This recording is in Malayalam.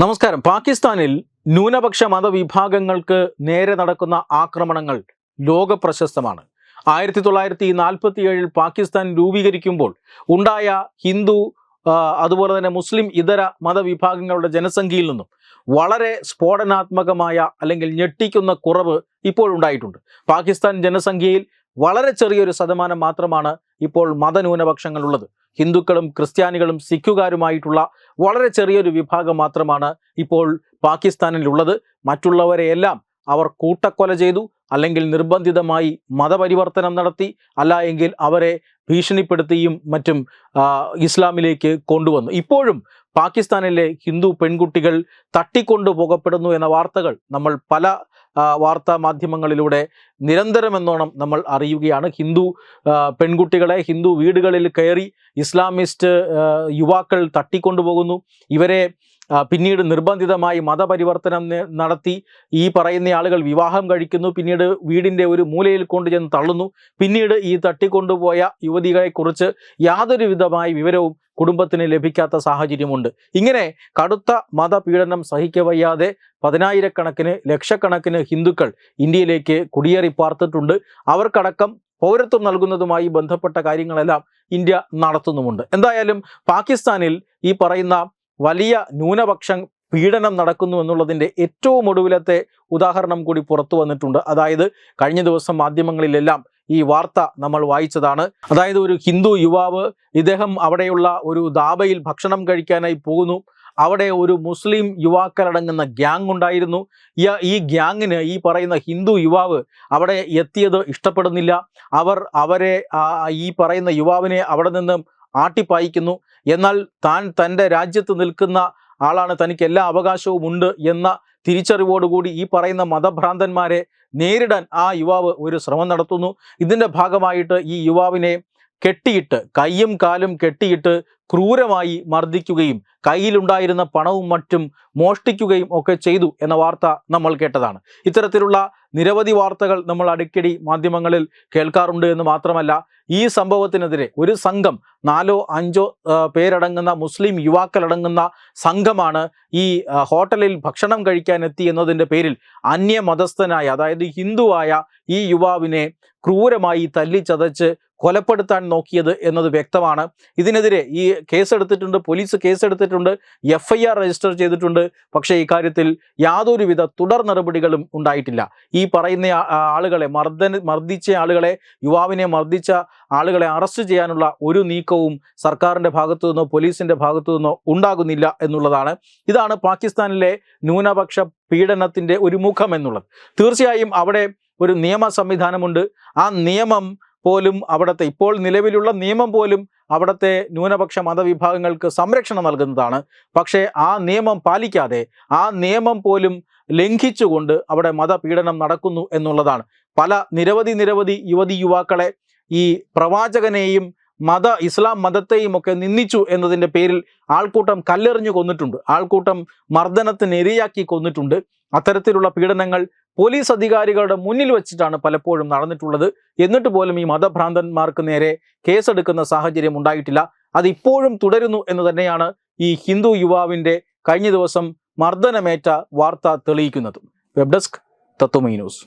നമസ്കാരം. പാകിസ്ഥാനിൽ ന്യൂനപക്ഷ മതവിഭാഗങ്ങൾക്ക് നേരെ നടക്കുന്ന ആക്രമണങ്ങൾ ലോക പ്രശസ്തമാണ് ആയിരത്തി തൊള്ളായിരത്തി നാൽപ്പത്തി ഏഴിൽ പാകിസ്ഥാൻ രൂപീകരിക്കുമ്പോൾ ഉണ്ടായ ഹിന്ദു അതുപോലെ തന്നെ മുസ്ലിം ഇതര മതവിഭാഗങ്ങളുടെ ജനസംഖ്യയിൽ നിന്നും വളരെ സ്ഫോടനാത്മകമായ അല്ലെങ്കിൽ ഞെട്ടിക്കുന്ന കുറവ് ഇപ്പോഴുണ്ടായിട്ടുണ്ട് പാകിസ്ഥാൻ ജനസംഖ്യയിൽ വളരെ ചെറിയൊരു ശതമാനം മാത്രമാണ് ഇപ്പോൾ മതന്യൂനപക്ഷങ്ങളുള്ളത്. ഹിന്ദുക്കളും ക്രിസ്ത്യാനികളും സിഖുകാരുമായിട്ടുള്ള വളരെ ചെറിയൊരു വിഭാഗം മാത്രമാണ് ഇപ്പോൾ പാകിസ്ഥാനിലുള്ളത്. മറ്റുള്ളവരെയെല്ലാം അവർ കൂട്ടക്കൊല ചെയ്തു അല്ലെങ്കിൽ നിർബന്ധിതമായി മതപരിവർത്തനം നടത്തി അല്ല എങ്കിൽ അവരെ ഭീഷണിപ്പെടുത്തിയും മറ്റും ഇസ്ലാമിലേക്ക് കൊണ്ടുവന്നു. ഇപ്പോഴും പാകിസ്ഥാനിലെ ഹിന്ദു പെൺകുട്ടികൾ തട്ടിക്കൊണ്ടു പോകപ്പെടുന്നു എന്ന വാർത്തകൾ നമ്മൾ പല വാർത്താ മാധ്യമങ്ങളിലൂടെ നിരന്തരമെന്നോണം നമ്മൾ അറിയുകയാണ്. ഹിന്ദു പെൺകുട്ടികളെ ഹിന്ദു വീടുകളിൽ കയറി ഇസ്ലാമിസ്റ്റ് യുവാക്കൾ തട്ടിക്കൊണ്ടുപോകുന്നു ഇവരെ പിന്നീട് നിർബന്ധിതമായി മതപരിവർത്തനം നടത്തി. ഈ പറയുന്ന ആളുകൾ വിവാഹം കഴിക്കുന്നു. പിന്നീട് വീടിന്റെ ഒരു മൂലയിൽ കൊണ്ടുചെന്ന് തള്ളുന്നു. പിന്നീട് ഈ തട്ടിക്കൊണ്ടുപോയ യുവതികളെക്കുറിച്ച് യാതൊരു വിധമായ വിവരവും കുടുംബത്തിന് ലഭിക്കാത്ത സാഹചര്യമുണ്ട്. ഇങ്ങനെ കടുത്ത മതപീഡനം സഹിക്കവയ്യാതെ പതിനായിരക്കണക്കിന് ലക്ഷക്കണക്കിന് ഹിന്ദുക്കൾ ഇന്ത്യയിലേക്ക് കുടിയേറി പാർത്തിട്ടുണ്ട്. അവർക്കടക്കം പൗരത്വം നൽകുന്നതുമായി ബന്ധപ്പെട്ട കാര്യങ്ങളെല്ലാം ഇന്ത്യ നടത്തുന്നുമുണ്ട്. എന്തായാലും പാകിസ്ഥാനിൽ ഈ പറയുന്ന വലിയ ന്യൂനപക്ഷം പീഡനം നടക്കുന്നു എന്നുള്ളതിന്റെ ഏറ്റവും ഒടുവിലത്തെ ഉദാഹരണം കൂടി പുറത്തു വന്നിട്ടുണ്ട്. അതായത് കഴിഞ്ഞ ദിവസം മാധ്യമങ്ങളിലെല്ലാം ഈ വാർത്ത നമ്മൾ വായിച്ചതാണ്. അതായത് ഒരു ഹിന്ദു യുവാവ് ഇദ്ദേഹം അവിടെയുള്ള ഒരു ദാബയിൽ ഭക്ഷണം കഴിക്കാനായി പോകുന്നു. അവിടെ ഒരു മുസ്ലിം യുവാക്കളടങ്ങുന്ന ഗ്യാങ് ഉണ്ടായിരുന്നു. ഈ- ഗ്യാങ്ങിന് ഈ പറയുന്ന ഹിന്ദു യുവാവ് അവിടെ എത്തിയത് ഇഷ്ടപ്പെടുന്നില്ല. അവർ അവരെ ഈ പറയുന്ന യുവാവിനെ അവിടെ നിന്ന് ആട്ടിപ്പായിക്കുന്നു. എന്നാൽ താൻ തന്റെ രാജ്യത്ത് നിൽക്കുന്ന ആളാണ്. തനിക്ക് എല്ലാ അവകാശവും ഉണ്ട് എന്ന തിരിച്ചറിവോടുകൂടി ഈ പറയുന്ന മതഭ്രാന്തന്മാരെ നേരിടാൻ ആ യുവാവ് ഒരു ശ്രമം നടത്തുന്നു. ഇതിന്റെ ഭാഗമായിട്ട് ഈ യുവാവിനെ കെട്ടിയിട്ട് കൈയും കാലും കെട്ടിയിട്ട് ക്രൂരമായി മർദ്ദിക്കുകയും കയ്യിലുണ്ടായിരുന്ന പണവും മറ്റും മോഷ്ടിക്കുകയും ഒക്കെ ചെയ്തു എന്ന വാർത്ത നമ്മൾ കേട്ടതാണ്. ഇത്തരത്തിലുള്ള നിരവധി വാർത്തകൾ നമ്മൾ അടിക്കടി മാധ്യമങ്ങളിൽ കേൾക്കാറുണ്ട് എന്ന് മാത്രമല്ല ഈ സംഭവത്തിനെതിരെ ഒരു സംഘം നാലോ അഞ്ചോ പേരടങ്ങുന്ന മുസ്ലിം യുവാക്കളടങ്ങുന്ന സംഘമാണ് ഈ ഹോട്ടലിൽ ഭക്ഷണം കഴിക്കാൻ എത്തി എന്നതിന്റെ പേരിൽ അന്യമതസ്ഥനായ അതായത് ഹിന്ദുവായ ഈ യുവാവിനെ ക്രൂരമായി തല്ലിച്ചതച്ച് കൊലപ്പെടുത്താൻ നോക്കിയത് എന്നത് വ്യക്തമാണ്. ഇതിനെതിരെ ഈ കേസെടുത്തിട്ടുണ്ട് പോലീസ് കേസെടുത്തിട്ടുണ്ട് എഫ് ഐ ആർ രജിസ്റ്റർ ചെയ്തിട്ടുണ്ട്. പക്ഷേ ഇക്കാര്യത്തിൽ യാതൊരുവിധ തുടർ നടപടികളും ഉണ്ടായിട്ടില്ല. ഈ പറയുന്ന ആളുകളെ മർദ്ദന മർദ്ദിച്ച ആളുകളെ യുവാവിനെ മർദ്ദിച്ച ആളുകളെ അറസ്റ്റ് ചെയ്യാനുള്ള ഒരു നീക്കവും സർക്കാരിന്റെ ഭാഗത്തു നിന്നോ പോലീസിന്റെ ഭാഗത്തു നിന്നോ ഉണ്ടാകുന്നില്ല എന്നുള്ളതാണ്. ഇതാണ് പാകിസ്ഥാനിലെ ന്യൂനപക്ഷ പീഡനത്തിന്റെ ഒരു മുഖം എന്നുള്ളത്. തീർച്ചയായും അവിടെ ഒരു നിയമ സംവിധാനമുണ്ട് ആ നിയമം പോലും അവിടുത്തെ ഇപ്പോൾ നിലവിലുള്ള നിയമം പോലും അവിടുത്തെ ന്യൂനപക്ഷ മതവിഭാഗങ്ങൾക്ക് സംരക്ഷണം നൽകുന്നതാണ്. പക്ഷേ ആ നിയമം പാലിക്കാതെ ആ നിയമം പോലും ലംഘിച്ചുകൊണ്ട് അവിടെ മതപീഡനം നടക്കുന്നു എന്നുള്ളതാണ്. പല നിരവധി നിരവധി യുവതി യുവാക്കളെ ഈ പ്രവാചകനെയും മത ഇസ്ലാം മതത്തെയും ഒക്കെ നിന്ദിച്ചു എന്നതിന്റെ പേരിൽ ആൾക്കൂട്ടം കല്ലെറിഞ്ഞു കൊന്നിട്ടുണ്ട്. ആൾക്കൂട്ടം മർദ്ദനത്തിന് ഇരയാക്കി കൊന്നിട്ടുണ്ട്. അത്തരത്തിലുള്ള പീഡനങ്ങൾ പോലീസ് അധികാരികളുടെ മുന്നിൽ വെച്ചിട്ടാണ് പലപ്പോഴും നടന്നിട്ടുള്ളത്. എന്നിട്ട് പോലും ഈ മതഭ്രാന്തന്മാർക്ക് നേരെ കേസെടുക്കുന്ന സാഹചര്യം ഉണ്ടായിട്ടില്ല. അത് ഇപ്പോഴും തുടരുന്നു എന്ന് തന്നെയാണ് ഈ ഹിന്ദു യുവാവിന്റെ കഴിഞ്ഞ ദിവസം മർദ്ദനമേറ്റ വാർത്ത തെളിയിക്കുന്നത്. Web desk Tatwamayi news.